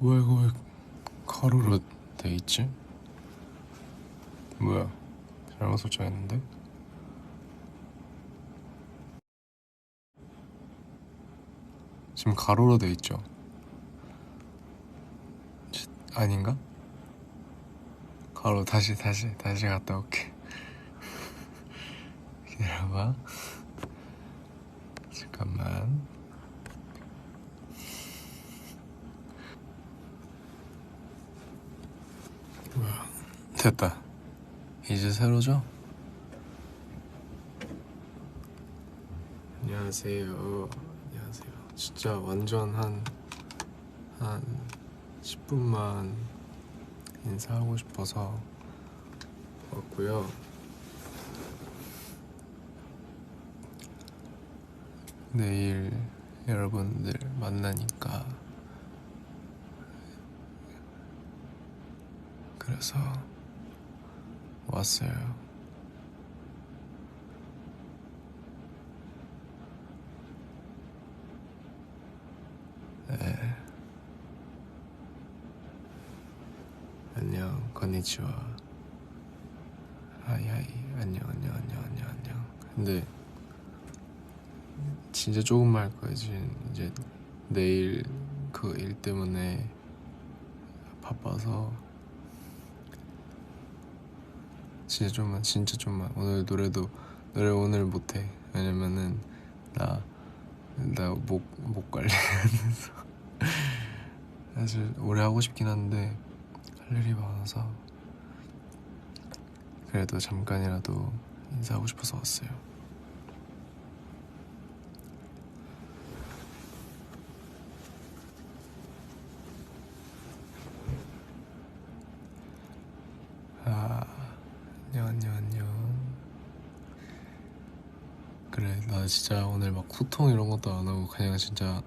왜 이거 왜 가로로 돼 있지? 뭐야 잘못 설정했는데? 지금 가로로 돼 있죠? 치- 아닌가? 가로 다시 다시 다시 갔다 올게 기다려봐 잠깐만 뭐야 됐다. 이제 세로죠? 안녕하세요. 안녕하세요. 진짜 완전 한 한 10분만 인사하고 싶어서 왔고요. 내일 여러분들 만나니까 그래서 왔어요. 네. 안녕, 건니치와. 하이 하이, 안녕, 안녕, 안녕, 안녕, 안녕. 근데 진짜 조금만 할 거야. 지금 이제 내일 그 일 때문에 바빠서 진짜 좀만 진짜 좀만. 오늘 노래도 노래 오늘 못해. 왜냐면은 나 나 목 목 관리하면서. 사실 오래 하고 싶긴 한데 할 일이 많아서 그래도 잠깐이라도 인사하고 싶어서 왔어요. 아 안녕 안녕 안녕 그래 나 진짜 오늘 막 소통 이런 것도 안 하고 그냥 진짜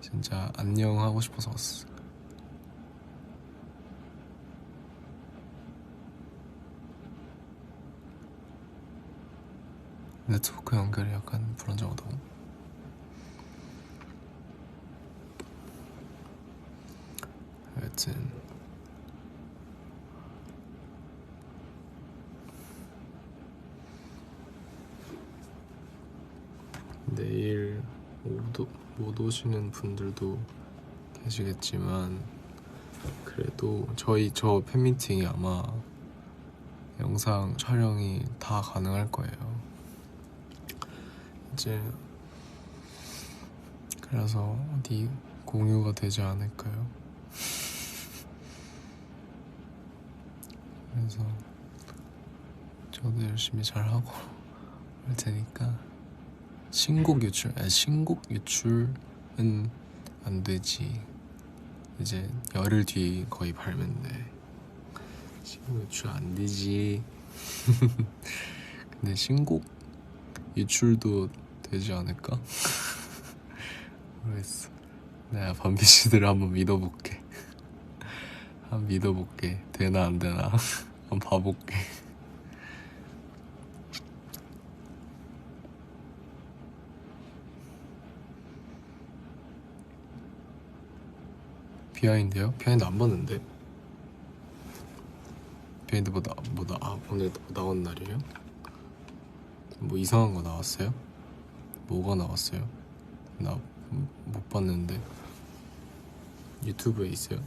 진짜 안녕 하고 싶어서 왔어. 네트워크 연결이 약간 불안정하다고? 여튼 내일 못, 못 오시는 분들도 계시겠지만 그래도 저희 저 팬미팅이 아마 영상 촬영이 다 가능할 거예요. 이제 그래서 어디 공유가 되지 않을까요? 그래서 저도 열심히 잘 하고 올 테니까 신곡 유출, 아니, 신곡 유출은 안 되지. 이제 열흘 뒤 거의 발매인데 신곡 유출 안 되지. 근데 신곡 유출도 되지 않을까? 모르겠어. 내가 밤비 씨들을 한번 믿어볼게. 한번 믿어볼게. 되나 안 되나 한번 봐볼게. 비하인드요? 비하인드 안 봤는데. 비하인드 뭐 나, 뭐 나, 아, 오늘 뭐 나온 날이에요? 뭐 이상한 거 나왔어요? 뭐가 나왔어요? 나 못 봤는데. 유튜브에 있어요?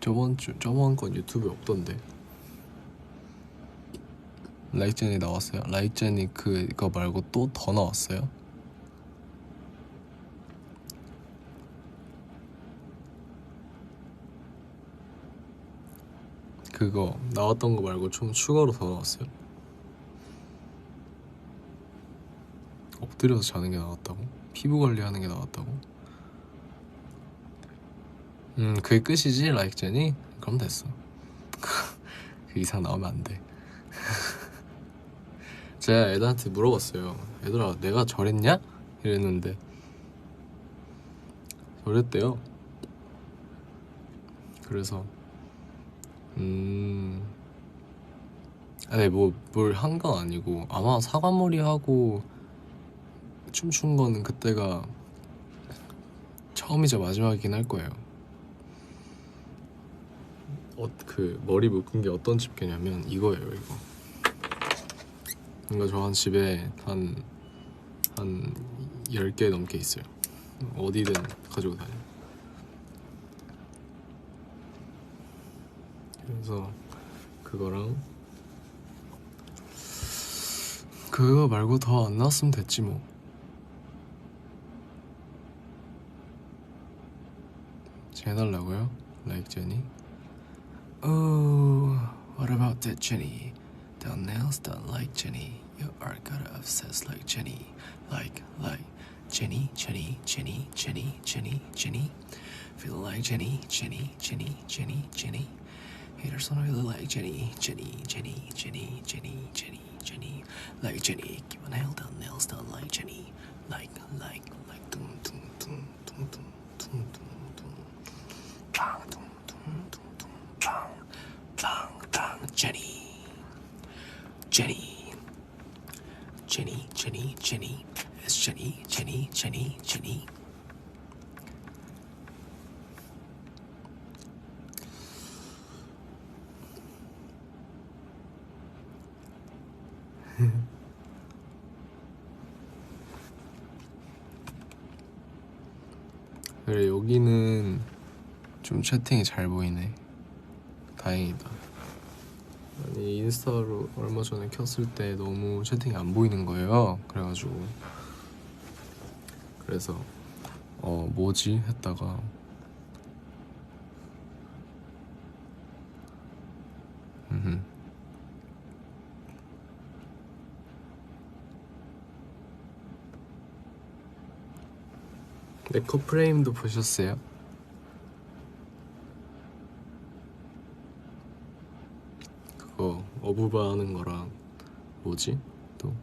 저번 주, 저번 건 유튜브에 없던데. 라이젠이 나왔어요? 라이젠이 그거 말고 또 더 나왔어요? 그거 나왔던 거 말고 좀 추가로 더 나왔어요? 엎드려서 자는 게 나왔다고? 피부 관리하는 게 나왔다고? 음 그게 끝이지 라이크젠이? 그럼 됐어 그 이상 나오면 안돼 제가 애들한테 물어봤어요 얘들아 내가 저랬냐? 이랬는데 저랬대요 그래서 음. 아니 뭐뭘 한 건 아니고 아마 사과머리 하고 춤춘 거는 그때가 저 처음이자 마지막이긴 할 거예요. 어, 그 머리 묶은 게 어떤 집게냐면 이거예요, 이거. 이거 저한 집에 한, 한 10개 넘게 있어요. 어디든 가지고 다녀요. 그래서 그거랑 그거 말고 더 안 나왔으면 됐지 뭐. 해달라고요? Like Jenny? Oh, what about that Jenny? The nails done like Jenny. You are gotta obsess like Jenny. Like, like Jenny, Jenny, Jenny, Jenny, Jenny, Jenny. Feel like Jenny, Jenny, Jenny, Jenny, Jenny. Haters don't really like Jenny, Jenny, Jenny, Jenny, Jenny, Jenny, Jenny. Like Jenny, keep on nail done, nails done like Jenny. Like, like, like, dum, dum, dum, dum, dum, dum, dum, dum. Dum, dum, dum, dum, Jenny. Jenny. Jenny, 여기는 좀 채팅이 잘 보이네. 다행이다. 아니 인스타로 얼마 전에 켰을 때 너무 채팅이 안 보이는 거예요. 그래가지고 그래서 어 뭐지 했다가 음흠. 네컷 프레임도 보셨어요? 그거 어부바 하는 거랑 뭐지? 또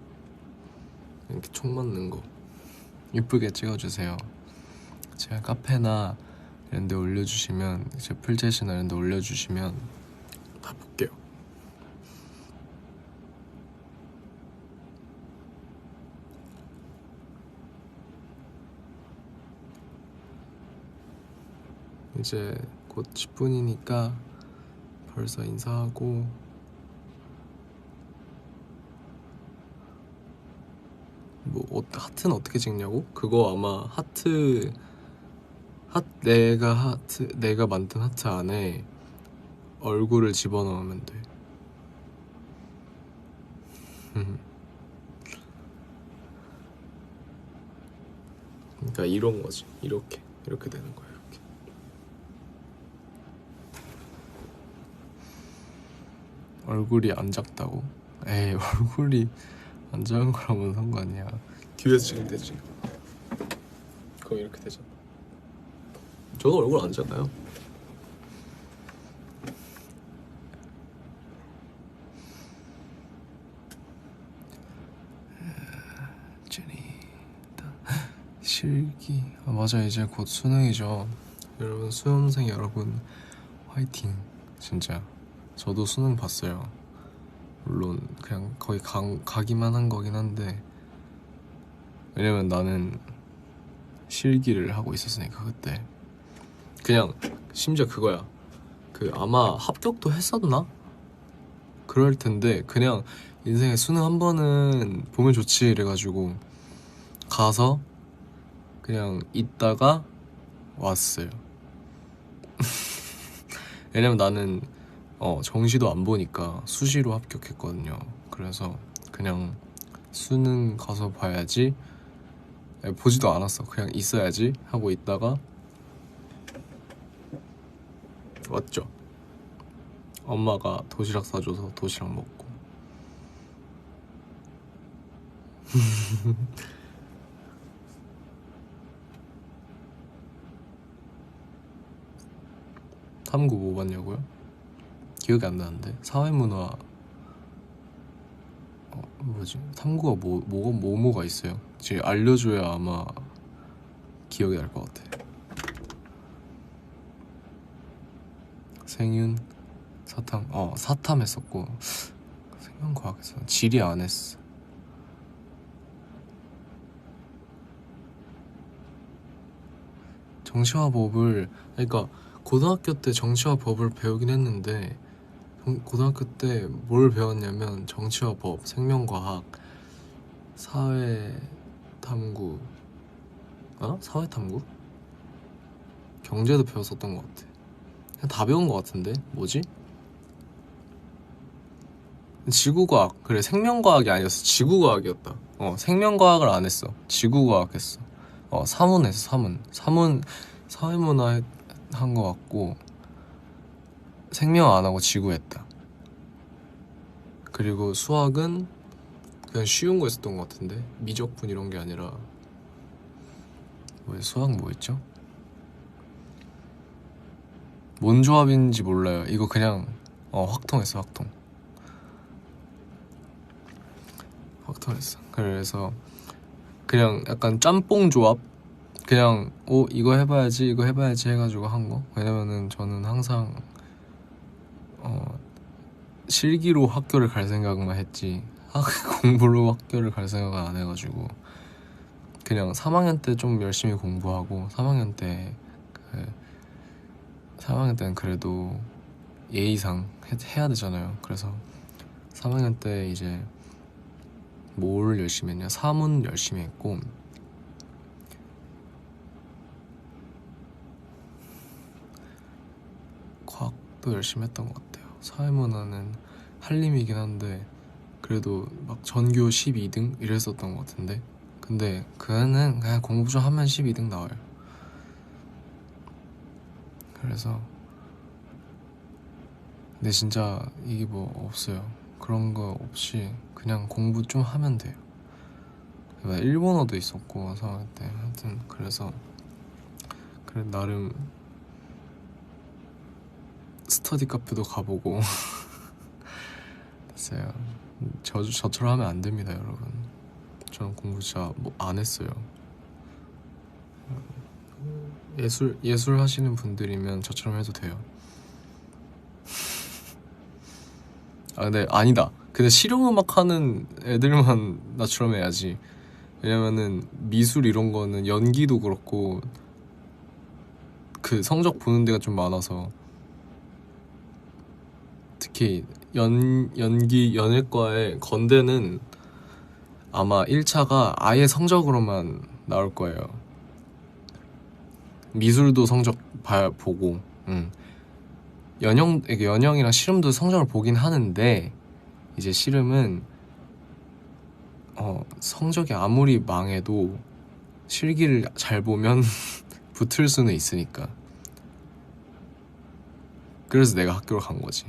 이렇게 총 맞는 거 이쁘게 찍어주세요. 제가 카페나 이런 데 올려주시면 제 풀제시나 이런 데 올려주시면 다 볼게요. 이제 곧 10분이니까 벌써 인사하고 뭐 어, 하트는 어떻게 찍냐고? 그거 아마 하트 하 내가 하트 내가 만든 하트 안에 얼굴을 집어넣으면 돼. 그러니까 이런 거지. 이렇게 이렇게 되는 거야. 이렇게. 얼굴이 안 작다고? 에이 얼굴이 안 작은 거랑 뭔 상관이야. 뒤에서 찍으면 되지? 그럼 이렇게 되잖아. 저도 얼굴 안 작아요. 실기. 아 맞아. 이제 곧 수능이죠. 여러분 수험생 여러분 화이팅. 진짜 저도 수능 봤어요. 물론 그냥 거의 가, 가기만 한 거긴 한데 왜냐면 나는 실기를 하고 있었으니까 그때 그냥 심지어 그거야. 그 아마 합격도 했었나? 그럴 텐데 그냥 인생에 수능 한 번은 보면 좋지 이래가지고 가서 그냥 있다가 왔어요. 왜냐면 나는 어 정시도 안 보니까 수시로 합격했거든요. 그래서 그냥 수능 가서 봐야지 아니, 보지도 않았어. 그냥 있어야지 하고 있다가 왔죠. 엄마가 도시락 사줘서 도시락 먹고 탐구 뭐 봤냐고요? 기억이 안 나는데 사회문화 어, 뭐지 탐구가 뭐 뭐가 뭐 뭐가 있어요? 지금 알려줘야 아마 기억이 날 것 같아. 생윤 사탐 어 사탐 했었고 생명과학에서 지리 안 했어. 정치와 법을 그러니까 고등학교 때 정치와 법을 배우긴 했는데 정- 고등학교 때 뭘 배웠냐면 정치와 법, 생명과학, 사회 탐구, 어? 사회 탐구? 경제도 배웠었던 것 같아. 그냥 다 배운 것 같은데 뭐지? 지구과학 그래 생명과학이 아니었어 지구과학이었다. 어 생명과학을 안 했어 지구과학 했어. 어 사문 했어 사문 사문 사회문화 한 것 같고 생명 안 하고 지구 했다. 그리고 수학은 그냥 쉬운 거 했었던 것 같은데 미적분 이런 게 아니라 뭐 수학 뭐 했죠? 뭔 조합인지 몰라요. 이거 그냥 어 확통했어 확통. 확통했어. 그래서 그냥 약간 짬뽕 조합 그냥 오 이거 해봐야지 이거 해봐야지 해가지고 한 거. 왜냐면은 저는 항상 어 실기로 학교를 갈 생각만 했지 학 공부로 학교를 갈 생각을 안 해가지고 그냥 3학년 때 좀 열심히 공부하고 3학년 때 그 3학년 때는 그래도 예의상 해, 해야 되잖아요. 그래서 3학년 때 이제 뭘 열심히 했냐? 사문 열심히 했고 과학도 열심히 했던 것 같아요. 사회문화는 한림이긴 한데 그래도 막 전교 12등 이랬었던 것 같은데 근데 그거는 그냥 공부 좀 하면 12등 나와요. 그래서 근데 진짜 이게 뭐 없어요. 그런 거 없이 그냥 공부 좀 하면 돼요. 막 일본어도 있었고 3학년 때 하여튼 그래서 그래 나름 스터디 카페도 가보고 됐어요. 저 저처럼 하면 안 됩니다, 여러분. 저는 공부 진짜 뭐 안 했어요. 예술 예술 하시는 분들이면 저처럼 해도 돼요. 아 근데 아니다. 근데 실용음악 하는 애들만 나처럼 해야지. 왜냐면은 미술 이런 거는 연기도 그렇고 그 성적 보는 데가 좀 많아서 특히 연 연기 연예과의 건대는 아마 1차가 아예 성적으로만 나올 거예요. 미술도 성적 봐 보고, 음. 연영 연영이랑 실험도 성적을 보긴 하는데 이제 실험은 어 성적이 아무리 망해도 실기를 잘 보면 붙을 수는 있으니까. 그래서 내가 학교를 간 거지.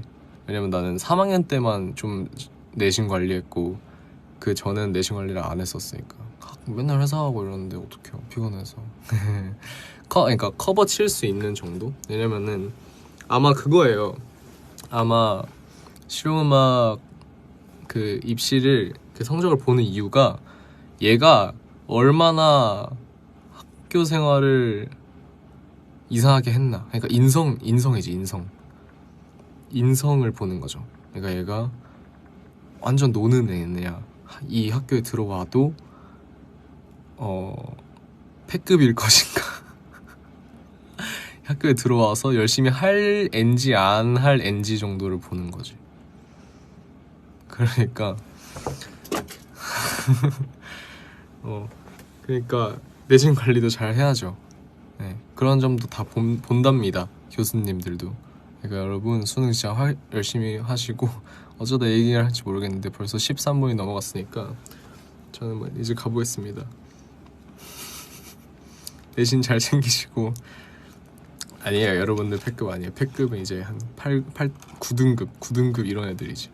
왜냐면 나는 3학년 때만 좀 내신 관리했고 그 전엔 내신 관리를 안 했었으니까. 학- 맨날 회사 가고 이러는데 어떡해요? 피곤해서. 커 그러니까 커버 칠 수 있는 정도? 왜냐면은 아마 그거예요. 아마 실용음악 그 입시를 그 성적을 보는 이유가 얘가 얼마나 학교 생활을 이상하게 했나. 그러니까 인성 인성이지 인성 인성을 보는 거죠. 그러니까 얘가 완전 노는 애냐 이 학교에 들어와도 어 패급일 것인가 학교에 들어와서 열심히 할 NG 안할 NG 정도를 보는 거지. 그러니까 어 그러니까 내신 관리도 잘 해야죠. 네, 그런 점도 다 본, 본답니다 교수님들도. 그러니까 여러분 수능 진짜 화- 열심히 하시고 어쩌다 얘기를 할지 모르겠는데 벌써 13분이 넘어갔으니까 저는 뭐 이제 가보겠습니다. 내신 잘 챙기시고. 아니에요. 여러분들 패급 아니에요. 패급은 이제 한 8, 8 9등급 9등급 이런 애들이지.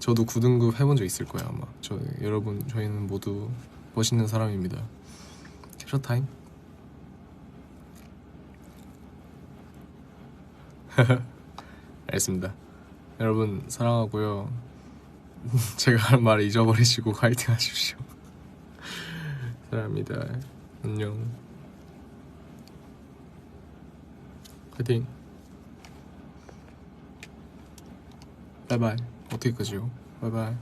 저도 9등급 해본 적 있을 거예요 아마. 저 여러분 저희는 모두 멋있는 사람입니다. 캡처 타임 알겠습니다. 여러분 사랑하고요. 제가 한 말 잊어버리시고 화이팅 하십시오. 사랑합니다. 안녕. 화이팅. 바이바이. 어떻게 끄지요? 바이바이.